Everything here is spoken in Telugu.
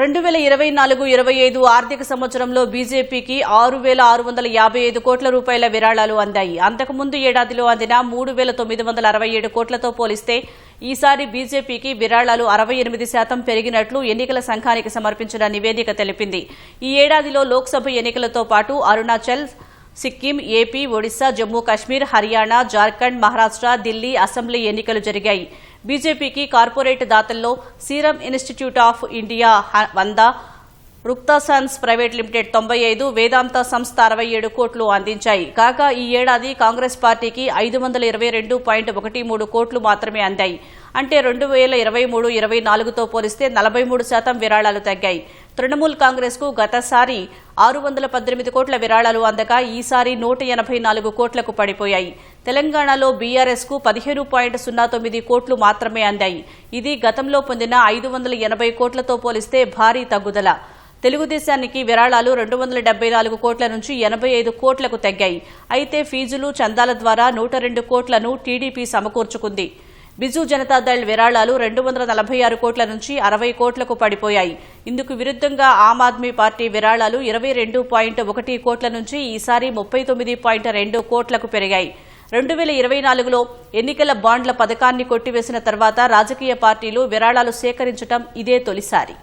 రెండు వేల ఇరవై నాలుగు ఇరవై ఐదు ఆర్థిక సంవత్సరంలో బీజేపీకి ఆరు వేల ఆరు వందల యాభై ఐదు కోట్ల రూపాయల విరాళాలు అందాయి. అంతకుముందు ఏడాదిలో అందిన మూడు వేల తొమ్మిది వందల అరవై ఏడు కోట్లతో పోలిస్తే ఈసారి బీజేపీకి విరాళాలు అరవై ఎనిమిది శాతం పెరిగినట్లు ఎన్నికల సంఘానికి సమర్పించిన నివేదిక తెలిపింది. ఈ ఏడాదిలో లోక్సభ ఎన్నికలతో పాటు అరుణాచల్ సిక్కిం ఏపీ ఒడిశా జమ్మూ కాశ్మీర్ హర్యానా జార్ఖండ్ మహారాష్ట్ర ఢిల్లీ అసెంబ్లీ ఎన్నికలు జరిగాయి. బీజేపీకి కార్పొరేట్ దాతల్లో సీరం ఇన్స్టిట్యూట్ ఆఫ్ ఇండియా హ- వంద రుక్తాసన్స్ ప్రైవేట్ లిమిటెడ్ తొంభై ఐదు వేదాంత సంస్థ అరవై ఏడు కోట్లు అందించాయి. కాగా ఈ ఏడాది కాంగ్రెస్ పార్టీకి ఐదు వందల ఇరవై రెండు పాయింట్ ఒకటి మూడు కోట్లు మాత్రమే అందాయి. అంటే రెండు వేల ఇరవై మూడు ఇరవై నాలుగుతో పోలిస్తే నలభై మూడు శాతం విరాళాలు తగ్గాయి. తృణమూల్ కాంగ్రెస్కు గతసారి ఆరు వందల పద్దెనిమిది కోట్ల విరాళాలు అందగా ఈసారి నూట ఎనభై నాలుగు కోట్లకు పడిపోయాయి. తెలంగాణలో బీఆర్ఎస్కు పదిహేను పాయింట్ సున్నా తొమ్మిది కోట్లు మాత్రమే అందాయి. ఇది గతంలో పొందిన ఐదు వందల ఎనభై కోట్లతో పోలిస్తే భారీ తగ్గుదల. తెలుగుదేశానికి విరాళాలు రెండు వందల డెబ్బై నాలుగు కోట్ల నుంచి ఎనభై ఐదు కోట్లకు తగ్గాయి. అయితే ఫీజులు చందాల ద్వారా నూట రెండు కోట్లను టీడీపీ సమకూర్చుకుంది. బిజు జనతాదళ్ విరాళాలు రెండు వందల నలభై ఆరు కోట్ల నుంచి అరవై కోట్లకు పడిపోయాయి. ఇందుకు విరుద్ధంగా ఆమ్ ఆద్మీ పార్టీ విరాళాలు ఇరవై రెండు పాయింట్ ఒకటి కోట్ల నుంచి ఈసారి ముప్పై తొమ్మిది పాయింట్ రెండు కోట్లకు పెరిగాయి. రెండు వేల ఇరవై నాలుగులో ఎన్నికల బాండ్ల పథకాన్ని కొట్టివేసిన తర్వాత రాజకీయ పార్టీలు విరాళాలు సేకరించడం ఇదే తొలిసారి.